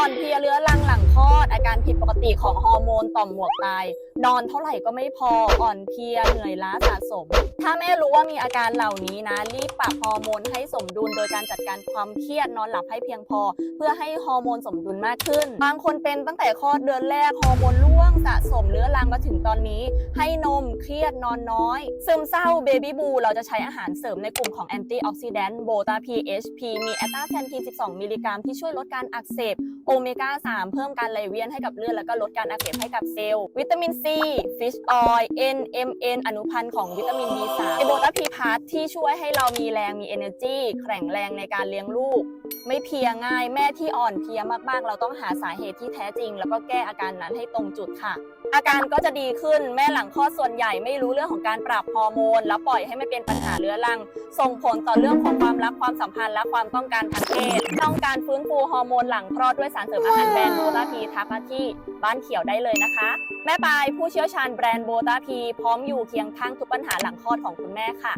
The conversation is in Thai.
อ่อนเพลียเรื้อรังหลังคลอดอาการ ผิดปกติของฮอร์โมนต่อมหมวกไตนอนเท่าไหร่ก็ไม่พออ่อนเพลียเหนื่อยล้าสะสม ถ้าแม่รู้ว่ามีอาการเหล่านี้นะ รีบปรับฮอร์โมนให้สมดุลโดยการจัดการความเครียดนอนหลับให้เพียงพอ เพื่อให้ฮอร์โมนสมดุลมากขึ้น บางคนเป็นตั้งแต่คลอดเดือนแรกฮอร์โมนร่วงสะสมเรื้อรังมาถึงตอนนี้ ให้นมเครียดนอนน้อย ซึมเศร้าเบบี้บู เราจะใช้อาหารเสริมในกลุ่มของแอนตี้ออกซิแดนต์โบตาพี HP มีแอตตาแซนทีน12 มิลลิกรัมที่ช่วยลดการอักเสบโอเมก้า3เพิ่มการไหลเวียนให้กับเลือดแล้วก็ลดการอักเสบให้กับเซลล์ วิตามินซีฟิชออยล์ NMN อนุพันธ์ของวิตามิน B3 ไอโบตาพีพาร์ทที่ช่วยให้เรามีแรงมี energy แข็งแรงในการเลี้ยงลูก ไม่เพียง่ายแม่ที่อ่อนเพลียมากๆ เราต้องหาสาเหตุที่แท้จริง แล้วก็แก้อาการนั้นให้ตรงจุดค่ะ อาการก็จะดีขึ้นแม่หลังคลอดส่วนใหญ่ไม่รู้เรื่องของการปรับฮอร์โมน แล้วปล่อยให้ไม่เป็นปัญหาเรื้อรัง ส่งผลต่อเรื่องของความรักความสัมพันธ์และความต้องการทางเพศ ต้องการฟื้นฟูฮอร์โมนหลังคลอดด้วยสารเสริมอาหารแบรนด์โบตาพีทักมาที่บ้านเขียวได้เลยนะคะ แม่ปายผู้เชี่ยวชาญแบรนด์โบตาพีพร้อมอยู่เคียงข้างทุกปัญหาหลังคลอดของคุณแม่ค่ะ